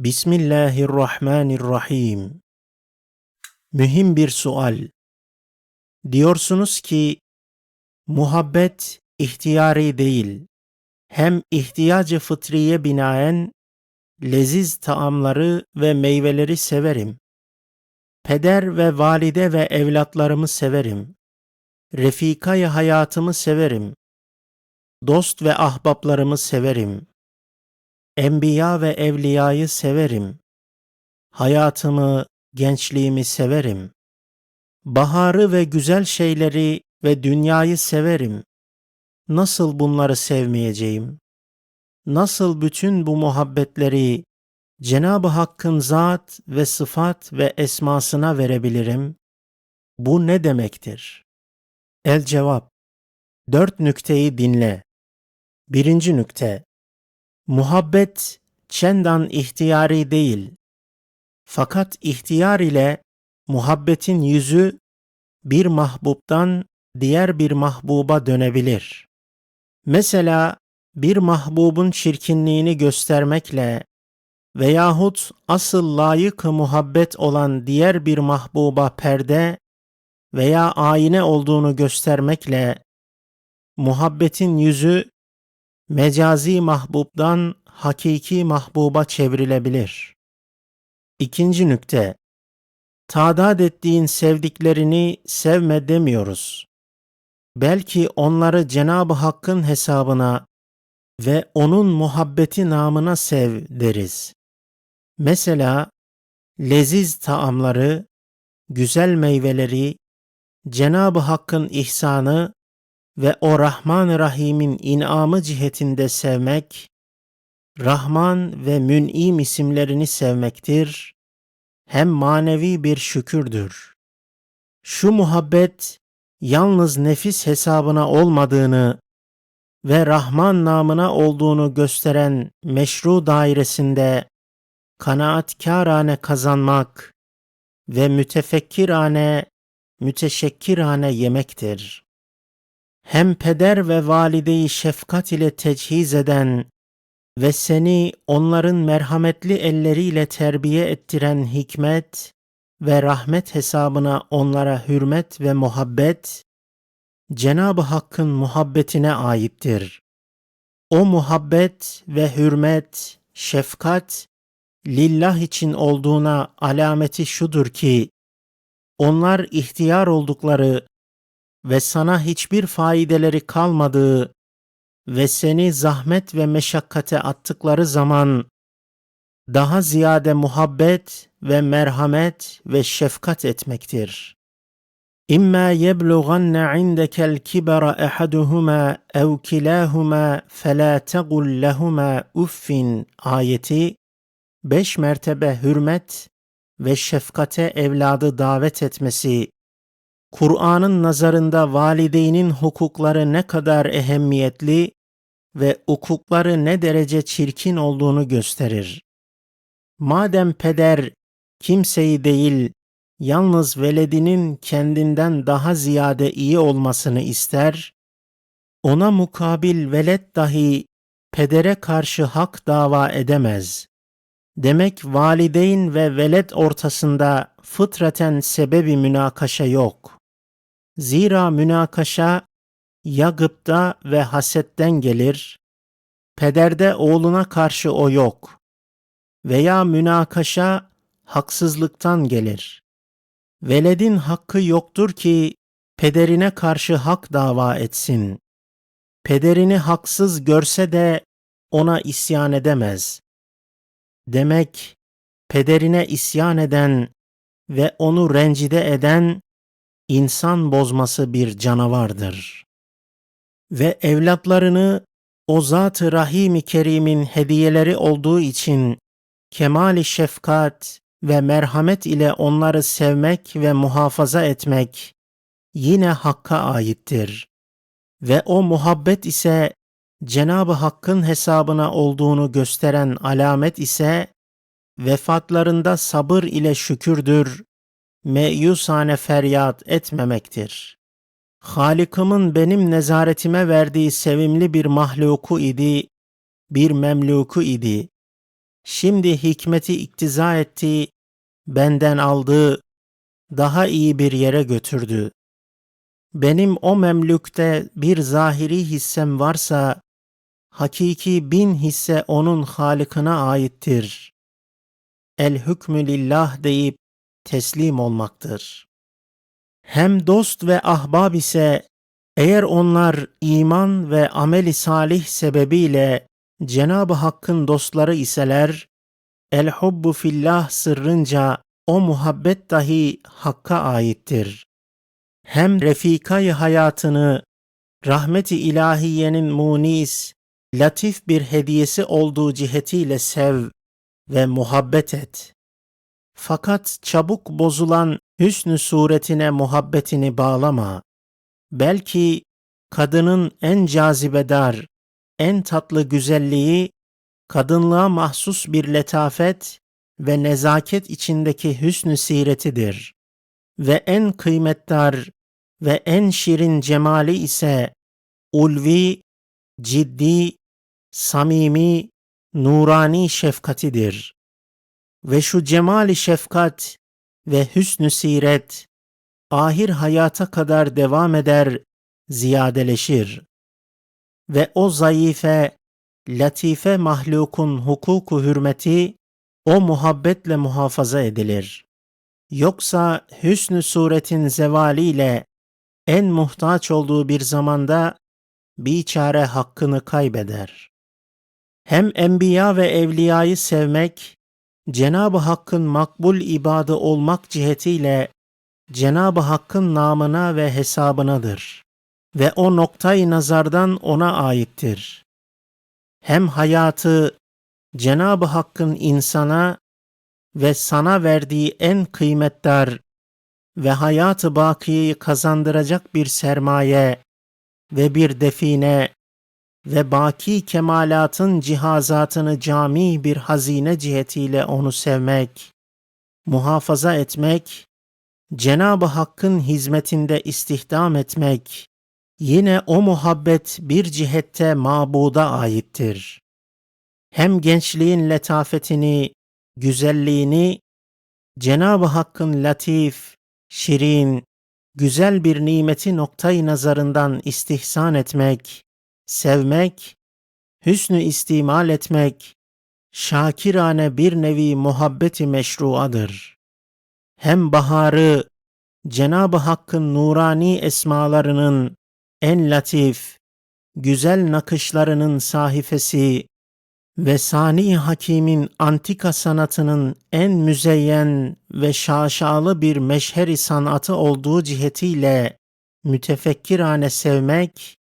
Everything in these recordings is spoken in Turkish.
Bismillahirrahmanirrahim. Mühim bir sual. Diyorsunuz ki muhabbet ihtiyari değil. Hem ihtiyacı fıtriye binaen leziz taamları ve meyveleri severim. Peder ve valide ve evlatlarımı severim. Refikayı hayatımı severim. Dost ve ahbaplarımı severim. Enbiya ve evliyayı severim. Hayatımı, gençliğimi severim. Baharı ve güzel şeyleri ve dünyayı severim. Nasıl bunları sevmeyeceğim? Nasıl bütün bu muhabbetleri Cenab-ı Hakk'ın zat ve sıfat ve esmasına verebilirim? Bu ne demektir? El cevap. Dört nükteyi dinle. Birinci nükte. Muhabbet çendan ihtiyari değil. Fakat ihtiyar ile muhabbetin yüzü bir mahbubdan diğer bir mahbuba dönebilir. Mesela bir mahbubun çirkinliğini göstermekle veyahut asıl layık muhabbet olan diğer bir mahbuba perde veya ayine olduğunu göstermekle muhabbetin yüzü mecazi mahbubdan hakiki mahbuba çevrilebilir. İkinci nükte, tadat ettiğin sevdiklerini sevme demiyoruz. Belki onları Cenab-ı Hakk'ın hesabına ve onun muhabbeti namına sev deriz. Mesela leziz taamları, güzel meyveleri, Cenab-ı Hakk'ın ihsanı ve o Rahman Rahim'in inamı cihetinde sevmek, Rahman ve Mün'im isimlerini sevmektir, hem manevi bir şükürdür. Şu muhabbet yalnız nefis hesabına olmadığını ve Rahman namına olduğunu gösteren meşru dairesinde kanaatkârane kazanmak ve mütefekkirane, müteşekkirane yemektir hem peder ve valideyi şefkat ile teçhiz eden ve seni onların merhametli elleriyle terbiye ettiren hikmet ve rahmet hesabına onlara hürmet ve muhabbet, Cenab-ı Hakk'ın muhabbetine aittir. O muhabbet ve hürmet, şefkat, lillah için olduğuna alameti şudur ki, onlar ihtiyar oldukları ve sana hiçbir faydeleri kalmadığı ve seni zahmet ve meşakkate attıkları zaman daha ziyade muhabbet ve merhamet ve şefkat etmektir. İmma yeblughanne indekel kibara ehaduhuma ev kilahuma fela tegul lehuma uffin ayeti beş mertebe hürmet ve şefkate evladı davet etmesi Kur'an'ın nazarında valideynin hukukları ne kadar ehemmiyetli ve hukukları ne derece çirkin olduğunu gösterir. Madem peder kimseyi değil, yalnız veledinin kendinden daha ziyade iyi olmasını ister, ona mukabil velet dahi pedere karşı hak dava edemez. Demek valideyn ve velet ortasında fıtraten sebebi münakaşa yok. Zira münakaşa ya gıpta ve hasetten gelir, pederde oğluna karşı o yok veya münakaşa haksızlıktan gelir. Veledin hakkı yoktur ki pederine karşı hak dava etsin. Pederini haksız görse de ona isyan edemez. Demek pederine isyan eden ve onu rencide eden insan bozması bir canavardır. Ve evlatlarını o Zat-ı Rahim-i Kerim'in hediyeleri olduğu için kemali şefkat ve merhamet ile onları sevmek ve muhafaza etmek yine Hakk'a aittir. Ve o muhabbet ise Cenab-ı Hakk'ın hesabına olduğunu gösteren alamet ise vefatlarında sabır ile şükürdür meyusane feryat etmemektir. Halikımın benim nezaretime verdiği sevimli bir mahluku idi, bir memluku idi. Şimdi hikmeti iktiza etti, benden aldı, daha iyi bir yere götürdü. Benim o memlükte bir zahiri hissem varsa, hakiki bin hisse onun halikına aittir. El hükmü lillah deyip teslim olmaktır. Hem dost ve ahbab ise eğer onlar iman ve ameli salih sebebiyle Cenab-ı Hakk'ın dostları iseler, el hubbu fillah sırrınca o muhabbet dahi Hakk'a aittir. Hem refikayı hayatını rahmeti ilahiyenin munis, latif bir hediyesi olduğu cihetiyle sev ve muhabbet et. Fakat çabuk bozulan hüsnü suretine muhabbetini bağlama. Belki kadının en cazibedar, en tatlı güzelliği, kadınlığa mahsus bir letafet ve nezaket içindeki hüsnü siretidir. Ve en kıymetdar ve en şirin cemali ise ulvi, ciddi, samimi, nurani şefkatidir. Ve şu cemali şefkat ve hüsnü siret ahir hayata kadar devam eder, ziyadeleşir. Ve o zayıfe, latife mahlukun hukuku hürmeti o muhabbetle muhafaza edilir. Yoksa hüsnü suretin zevaliyle en muhtaç olduğu bir zamanda biçare hakkını kaybeder. Hem enbiya ve evliyayı sevmek, Cenab-ı Hakk'ın makbul ibadı olmak cihetiyle Cenab-ı Hakk'ın namına ve hesabınadır ve o noktayı nazardan ona aittir. Hem hayatı Cenab-ı Hakk'ın insana ve sana verdiği en kıymetdar ve hayatı bakiyeyi kazandıracak bir sermaye ve bir define ve baki kemalatın cihazatını cami bir hazine cihetiyle onu sevmek, muhafaza etmek, Cenab-ı Hakk'ın hizmetinde istihdam etmek, yine o muhabbet bir cihette mabuda aittir. Hem gençliğin letafetini, güzelliğini Cenab-ı Hakk'ın latif, şirin, güzel bir nimeti noktayı nazarından istihsan etmek, sevmek, hüsnü istimal etmek, şakirane bir nevi muhabbeti meşruadır. Hem baharı Cenab-ı Hakk'ın nurani esmalarının en latif, güzel nakışlarının sahifesi ve Sani Hakim'in antika sanatının en müzeyyen ve şaşalı bir meşheri sanatı olduğu cihetiyle mütefekkirane sevmek,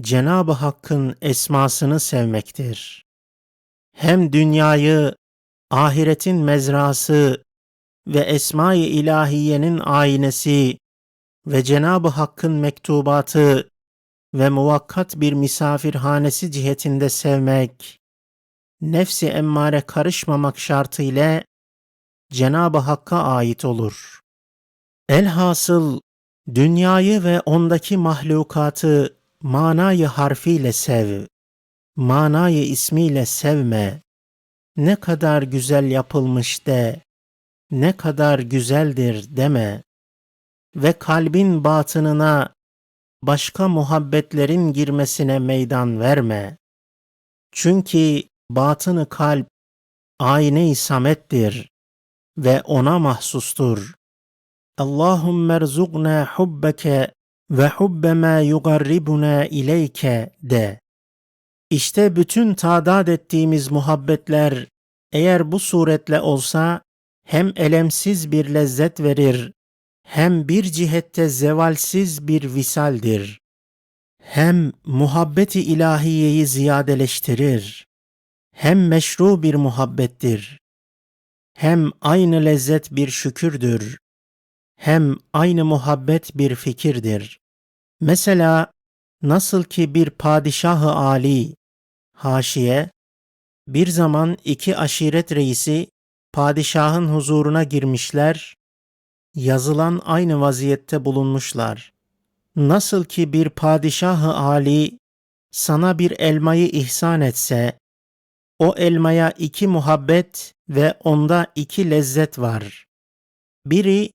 Cenab-ı Hakk'ın esmasını sevmektir. Hem dünyayı, ahiretin mezrası ve esma-i ilahiyenin aynesi ve Cenab-ı Hakk'ın mektubatı ve muvakkat bir misafirhanesi cihetinde sevmek, nefsi emmare karışmamak şartıyla Cenab-ı Hakk'a ait olur. Elhasıl dünyayı ve ondaki mahlukatı manayı harfiyle sev, manayı ismiyle sevme. Ne kadar güzel yapılmış de, ne kadar güzeldir deme. Ve kalbin batınına başka muhabbetlerin girmesine meydan verme. Çünkü batını kalp ayne-i samettir ve ona mahsustur. Allahümme erzugna hubbeke ve hubbe ma yugarribuna ileyke de. İşte bütün tadat ettiğimiz muhabbetler eğer bu suretle olsa hem elemsiz bir lezzet verir, hem bir cihette zevalsiz bir visaldir. Hem muhabbeti ilahiyeyi ziyadeleştirir, hem meşru bir muhabbettir. Hem aynı lezzet bir şükürdür, hem aynı muhabbet bir fikirdir. Mesela nasıl ki bir padişahı ali, haşiye, bir zaman iki aşiret reisi padişahın huzuruna girmişler, yazılan aynı vaziyette bulunmuşlar. Nasıl ki bir padişahı ali sana bir elmayı ihsan etse, O elmaya iki muhabbet ve onda iki lezzet var. Biri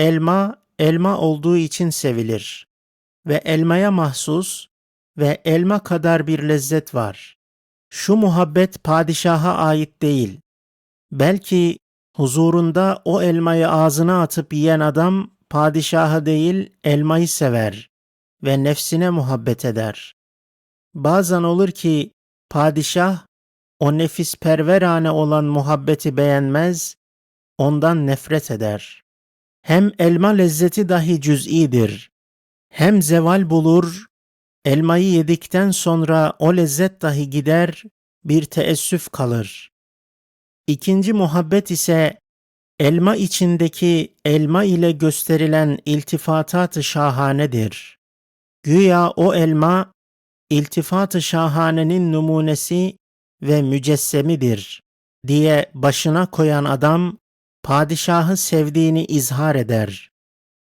elma, elma olduğu için sevilir ve elmaya mahsus ve elma kadar bir lezzet var. Şu muhabbet padişaha ait değil. Belki huzurunda o elmayı ağzına atıp yiyen adam padişahı değil elmayı sever ve nefsine muhabbet eder. Bazen olur ki padişah o nefis perverane olan muhabbeti beğenmez, ondan nefret eder. Hem elma lezzeti dahi cüz'idir. Hem zeval bulur, elmayı yedikten sonra o lezzet dahi gider, bir teessüf kalır. İkinci muhabbet ise elma içindeki elma ile gösterilen iltifatat-ı şahanedir. Güya o elma iltifat-ı şahanenin numunesi ve mücessemidir diye başına koyan adam padişahı sevdiğini izhar eder.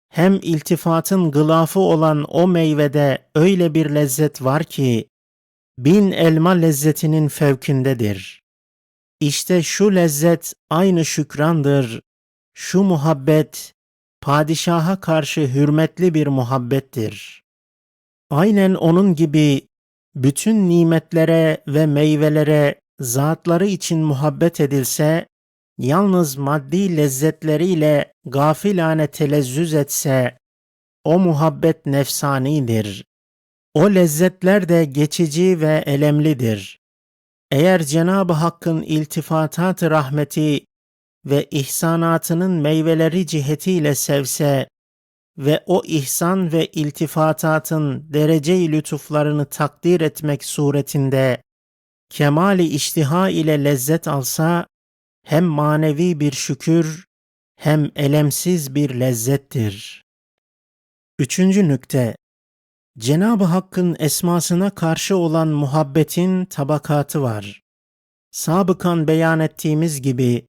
Hem iltifatın gılafı olan o meyvede öyle bir lezzet var ki bin elma lezzetinin fevkindedir. İşte şu lezzet aynı şükrandır. Şu muhabbet padişaha karşı hürmetli bir muhabbettir. Aynen onun gibi bütün nimetlere ve meyvelere zatları için muhabbet edilse, yalnız maddi lezzetleriyle gafilane telezzüz etse, o muhabbet nefsanidir. O lezzetler de geçici ve elemlidir. Eğer Cenab-ı Hakk'ın iltifatat rahmeti ve ihsanatının meyveleri cihetiyle sevse ve o ihsan ve iltifatatın derece-i lütuflarını takdir etmek suretinde kemali iştiha ile lezzet alsa hem manevi bir şükür hem elemsiz bir lezzettir. Üçüncü nükte Cenab-ı Hakk'ın esmasına karşı olan muhabbetin tabakatı var. Sabıkan beyan ettiğimiz gibi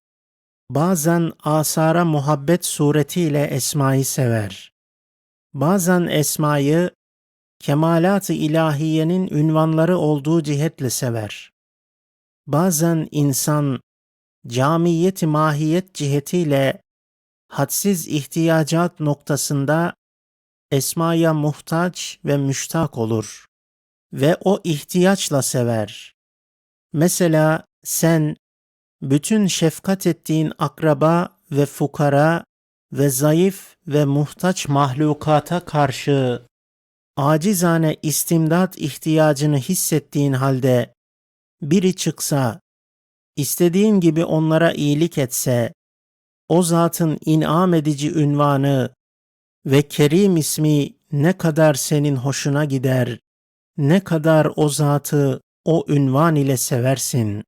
bazen asara muhabbet suretiyle esmayı sever. Bazen esmayı kemalat-ı ilahiyenin ünvanları olduğu cihetle sever. Bazen insan camiyet mahiyet cihetiyle hadsiz ihtiyacat noktasında esmaya muhtaç ve müştak olur ve o ihtiyaçla sever. Mesela sen bütün şefkat ettiğin akraba ve fukara ve zayıf ve muhtaç mahlukata karşı acizane istimdat ihtiyacını hissettiğin halde biri çıksa, istediğin gibi onlara iyilik etse, o zatın inam edici ünvanı ve Kerim ismi ne kadar senin hoşuna gider, ne kadar o zatı o ünvan ile seversin.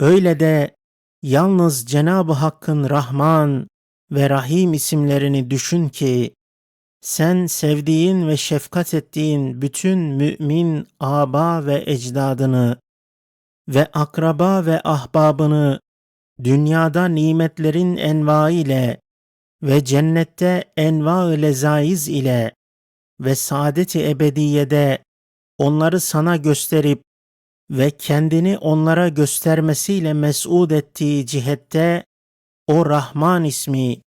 Öyle de yalnız Cenab-ı Hakk'ın Rahman ve Rahim isimlerini düşün ki sen sevdiğin ve şefkat ettiğin bütün mümin aba ve ecdadını ve akraba ve ahbabını dünyada nimetlerin enva ile ve cennette enva-ı lezaiz ile ve saadet-i ebediyede onları sana gösterip ve kendini onlara göstermesiyle mes'ud ettiği cihette o Rahman ismi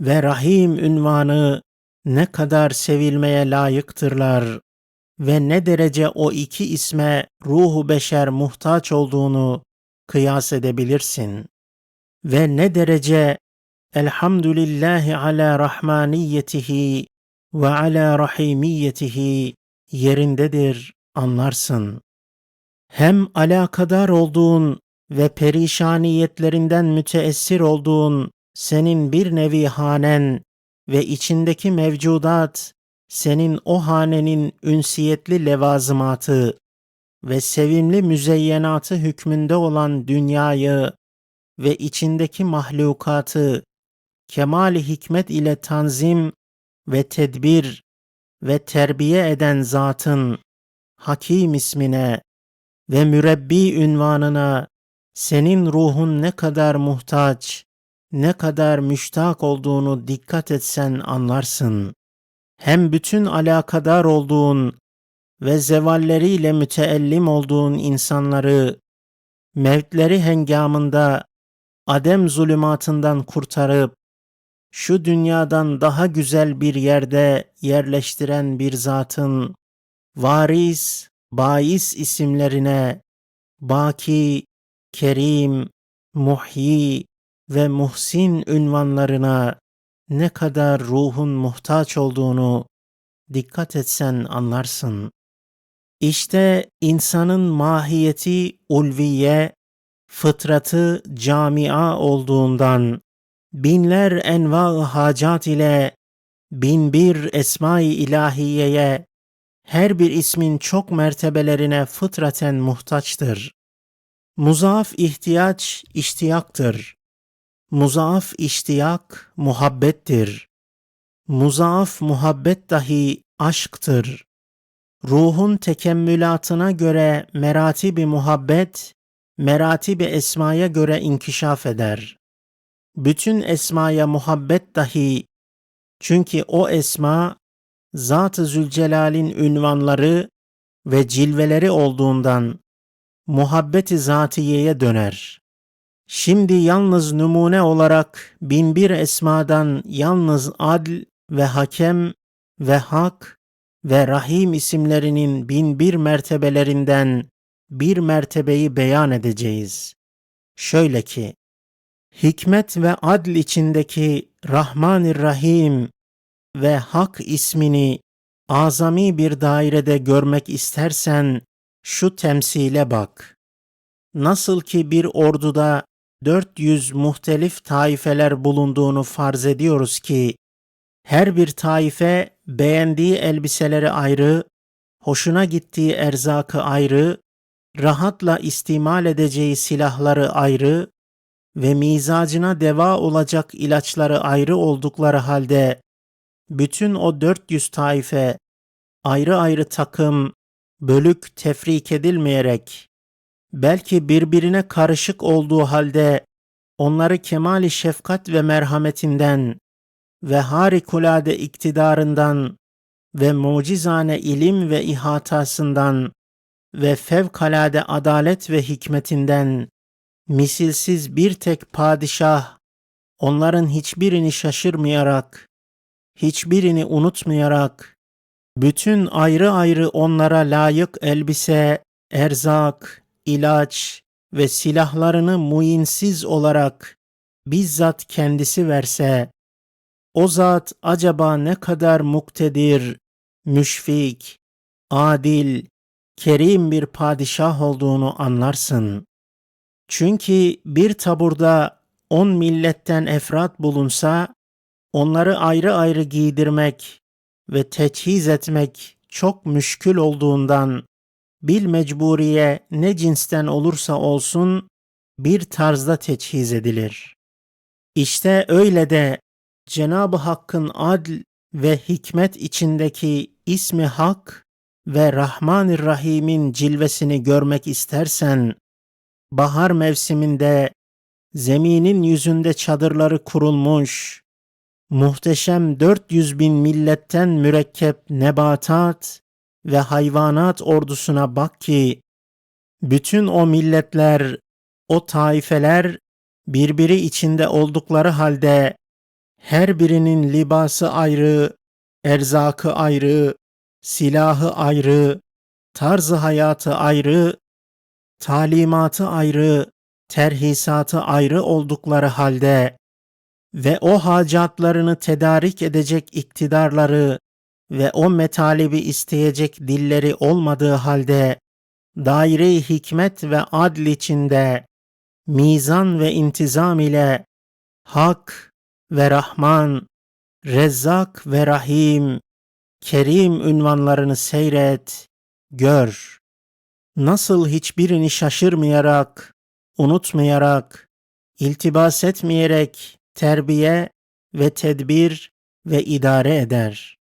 ve Rahim ünvanı ne kadar sevilmeye layıktırlar ve ne derece o iki isme ruhu beşer muhtaç olduğunu kıyas edebilirsin. Ve ne derece elhamdülillahi ala rahmaniyetihi ve ala rahimiyetihi yerindedir anlarsın. Hem alakadar olduğun ve perişaniyetlerinden müteessir olduğun senin bir nevi hanen ve içindeki mevcudat senin o hanenin ünsiyetli levazımatı ve sevimli müzeyyenatı hükmünde olan dünyayı ve içindeki mahlukatı kemali hikmet ile tanzim ve tedbir ve terbiye eden zatın Hakim ismine ve mürebbi ünvanına senin ruhun ne kadar muhtaç, ne kadar müştak olduğunu dikkat etsen anlarsın. Hem bütün alakadar olduğun ve zevalleriyle müteellim olduğun insanları mevtleri hengamında adem zulümatından kurtarıp şu dünyadan daha güzel bir yerde yerleştiren bir zatın varis, bais isimlerine Baki, Kerim, Muhyi ve Muhsin ünvanlarına ne kadar ruhun muhtaç olduğunu dikkat etsen anlarsın. İşte insanın mahiyeti ulviye, fıtratı camia olduğundan binler enva hacat ile bin bir esma-i ilahiyeye her bir ismin çok mertebelerine fıtraten muhtaçtır. Muzaaf ihtiyaç iştiyaktır. Muzaaf iştiyak muhabbettir. Muzaaf muhabbet dahi aşktır. Ruhun tekemmülatına göre meratibi muhabbet, meratibi esmaya göre inkişaf eder. Bütün esmaya muhabbet dahi çünkü o esma Zat-ı Zülcelal'in ünvanları ve cilveleri olduğundan muhabbeti zatiyeye döner. Şimdi yalnız numune olarak binbir esmadan yalnız adl ve hakem ve hak ve rahim isimlerinin binbir mertebelerinden bir mertebeyi beyan edeceğiz. Şöyle ki, hikmet ve adl içindeki Rahmanir-Rahim ve Hak ismini azami bir dairede görmek istersen şu temsile bak. Nasıl ki bir orduda 400 muhtelif taifeler bulunduğunu farz ediyoruz ki her bir taife beğendiği elbiseleri ayrı, hoşuna gittiği erzakı ayrı, rahatla istimal edeceği silahları ayrı ve mizacına deva olacak ilaçları ayrı oldukları halde bütün o 400 taife ayrı ayrı takım, bölük tefrik edilmeyerek belki birbirine karışık olduğu halde onları kemali şefkat ve merhametinden ve harikulade iktidarından ve mucizane ilim ve ihatasından ve fevkalade adalet ve hikmetinden misilsiz bir tek padişah onların hiçbirini şaşırmayarak hiçbirini unutmayarak bütün ayrı ayrı onlara layık elbise, erzak, ilaç ve silahlarını muyinsiz olarak bizzat kendisi verse, o zat acaba ne kadar muktedir, müşfik, adil, kerim bir padişah olduğunu anlarsın. Çünkü bir taburda on milletten efrat bulunsa, onları ayrı ayrı giydirmek ve teçhiz etmek çok müşkül olduğundan bil mecburiye ne cinsten olursa olsun bir tarzda teçhiz edilir. İşte öyle de Cenab-ı Hakk'ın adl ve hikmet içindeki ismi Hak ve Rahmanir Rahim'in cilvesini görmek istersen bahar mevsiminde zeminin yüzünde çadırları kurulmuş, muhteşem 400 bin milletten mürekkep nebatat ve hayvanat ordusuna bak ki, bütün o milletler, o taifeler birbiri içinde oldukları halde her birinin libası ayrı, erzakı ayrı, silahı ayrı, tarzı hayatı ayrı, talimatı ayrı, terhisatı ayrı oldukları halde ve o hacatlarını tedarik edecek iktidarları ve o metalibi isteyecek dilleri olmadığı halde daire-i hikmet ve adl içinde mizan ve intizam ile Hak ve Rahman, Rezzak ve Rahim, Kerim ünvanlarını seyret, gör. Nasıl hiçbirini şaşırmayarak, unutmayarak, iltibas etmeyerek terbiye ve tedbir ve idare eder.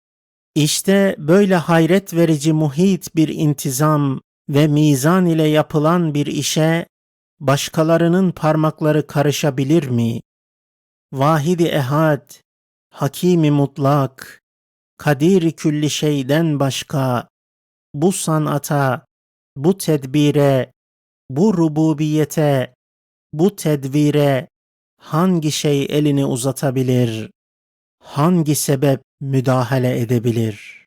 İşte böyle hayret verici muhit bir intizam ve mizan ile yapılan bir işe başkalarının parmakları karışabilir mi? Vahidi ehad, hakimi mutlak, kadiri külli şeyden başka bu sanata, bu tedbire, Bu rububiyete, bu tedvire hangi şey elini uzatabilir? Hangi sebep müdahale edebilir?